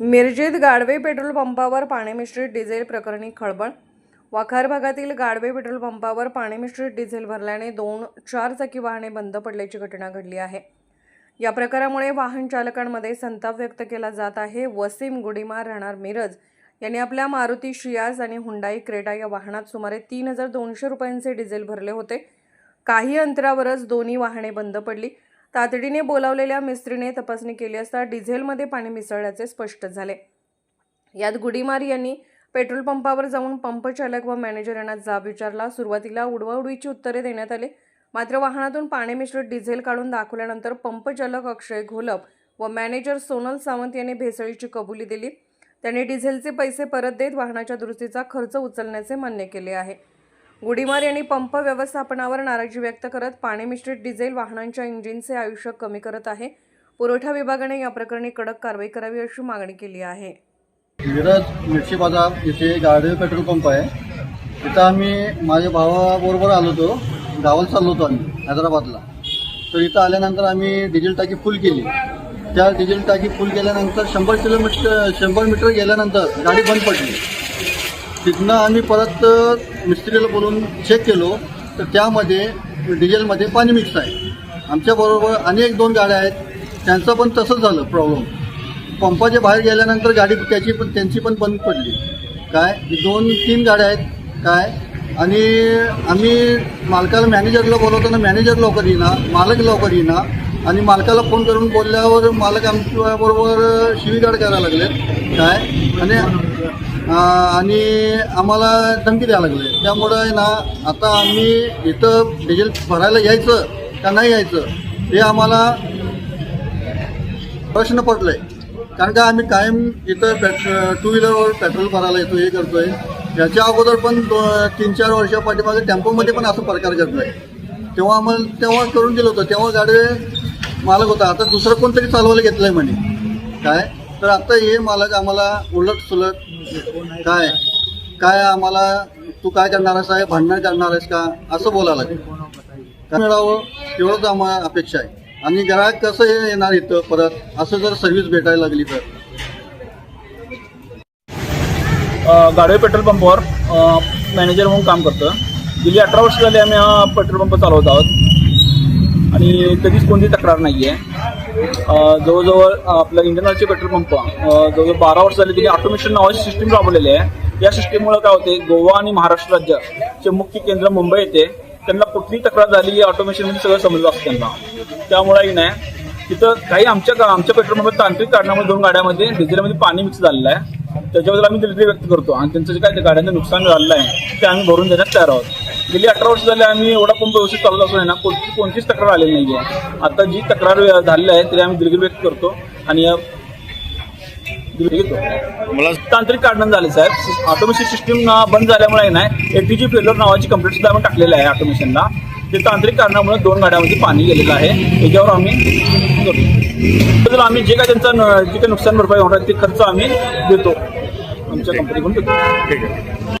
मिरजेत Gadve petrol पंपावर पाणी मिश्रित डिझेल प्रकरणी खळबळ. वाखार भागातील गाडवे पेट्रोल पंपावर पाणी मिश्रित डिझेल भरल्याने दोन चार चाकी वाहने बंद पडल्याची घटना घडली आहे. या प्रकारामुळे वाहन चालकांमध्ये संताप व्यक्त केला जात आहे. वसीम गुडीमार राहणार मिरज यांनी आपल्या मारुती शियाज आणि हुंडाई क्रेटा या वाहनात सुमारे तीन हजार दोनशे रुपयांचे डिझेल भरले होते. काही अंतरावरच दोन्ही वाहने बंद पडली. तातडीने बोलावलेल्या मिस्त्रीने तपासणी केली असता डिझेलमध्ये पाणी मिसळल्याचे स्पष्ट झाले. यात गुडीमार यांनी पेट्रोल पंपावर जाऊन पंपचालक व मॅनेजर यांना जाब विचारला. सुरुवातीला उडवाउडवीची उत्तरे देण्यात आली. मात्र वाहनातून पाणी मिश्रित डिझेल काढून दाखवल्यानंतर पंपचालक अक्षय घोलप व मॅनेजर सोनल सावंत यांनी भेसळीची कबुली दिली. त्यांनी डिझेलचे पैसे परत देत वाहनाच्या दुरुस्तीचा खर्च उचलण्याचे मान्य केले आहे. गुडीमार यांनी पंप व्यवस्थापनावर नाराजी व्यक्त करत पाणी मिश्रित डिझेल वाहनांच्या इंजिनचे आयुष्य कमी करत आहे. पुरवठा विभागाने या प्रकरणी कडक कारवाई करावी अशी मागणी केली आहे. मिरज मिरची बाजार इथे गाडी पेट्रोल पंप आहे. तिथं आम्ही माझ्या भावाबरोबर आलो होतो. गावाला चाललो होतो आम्ही हैदराबादला. तर इथं आल्यानंतर आम्ही डिझेल टाकी फुल केली. त्या डिझेल टाकी फुल केल्यानंतर शंभर किलोमीटर शंभर मीटर गेल्यानंतर गाडी बंद पडली. तिथनं आम्ही परत मिस्त्रीला बोलून चेक केलो. तर त्यामध्ये डिझेलमध्ये पाणी मिक्स आहे. आमच्याबरोबर अनेक दोन गाड्या आहेत. त्यांचं पण तसंच झालं प्रॉब्लेम पंपाच्या बाहेर गेल्यानंतर गाडी त्याची पण त्यांची पण बंद पडली. काय? दोन तीन गाड्या आहेत. काय? आणि आम्ही मालकाला मॅनेजरला बोलवताना मॅनेजर लवकर येईना मालक लवकर येईना. आणि मालकाला फोन करून बोलल्यावर मालक आमच्याबरोबर शिवीगाड करायला लागले. काय? आणि आणि आम्हाला धमकी द्यायला लागले. त्यामुळं आहे ना आता आम्ही इथं डिझेल भरायला यायचं का नाही यायचं हे आम्हाला प्रश्न पडलाय. कारण का आम्ही कायम इथं पेट्रो टू व्हीलरवर पेट्रोल भरायला येतो हे करतोय. याच्या अगोदर पण दो तीन चार वर्षापाठीमागे टेम्पोमध्ये पण असं प्रकार घडलाय. तेव्हा आम्हाला तेव्हा करून दिलं होतं. तेव्हा गाडी मालक होता. आता दुसरं कोणतरी चालवायला घेतलंय म्हणे. काय? तर आता हे मालक आम्हाला उलट सुलट काय? काय आम्हाला तू काय करणार आहेस काय भांडण करणार आहेस का? असं बोलायला लागेल. मिळावं? एवढंच आम्हाला अपेक्षा आहे. आणि ग्राहक कसं हे येणार इथं परत? असं जर सर्व्हिस भेटायला लागली तर. गाडवे पेट्रोल पंपावर मॅनेजर म्हणून काम करतो गेली अठरा वर्ष झाली आम्ही हा पेट्रोल पंप चालवत आहोत. आणि कधीच कोणती तक्रार नाही आहे जवळजवळ आपलं इंडियन पेट्रोल पंप जवळजवळ बारा वर्ष झाले त्यांनी ऑटोमेशन नावाची सिस्टीम राबवलेली आहे. या सिस्टीममुळे काय होते गोवा आणि महाराष्ट्र राज्याचे मुख्य केंद्र मुंबई येते. त्यांना कुठली तक्रार झाली ऑटोमेशनमध्ये सगळं समजलं असतं त्यांना. त्यामुळेही नाही. तिथं काही आमच्या आमच्या पेट्रोल पंप तांत्रिक कारणामुळे दोन गाड्यामध्ये डिझेलमध्ये पाणी मिक्स झालेलं आहे. त्याच्याबद्दल आम्ही दिलगिरी व्यक्त करतो. आणि त्यांचं जे काय त्या गाड्यांचं नुकसान झालेलं आहे ते आम्ही भरून देण्यास तयार आहोत. गेली अठरा वर्ष झाली आम्ही एवढा पंप व्यवस्थित चालवत असून ना. कोणती कोणतीच तक्रार आलेली नाही आहे आता जी तक्रार झालेली आहे तरी आम्ही दिलगिरी व्यक्त करतो आणि या दिलगिरी घेतो. मला तांत्रिक कारण झाले साहेब. ऑटोमेशन सिस्टीम बंद झाल्यामुळे नाही एटीजी फेलर नावाची कंप्लेंट सुद्धा आम्ही टाकलेलं आहे ऑटोमेशनला ते तांत्रिक कारणामुळे दोन गाड्यामध्ये पाणी गेलेलं आहे. याच्यावर आम्ही करतो. तर आम्ही जे काय त्यांचं न- जे काही नुकसान भरपाई होणार आहे ते खर्च आम्ही देतो. आमच्या कंपनीकडून देतो. ठीक आहे.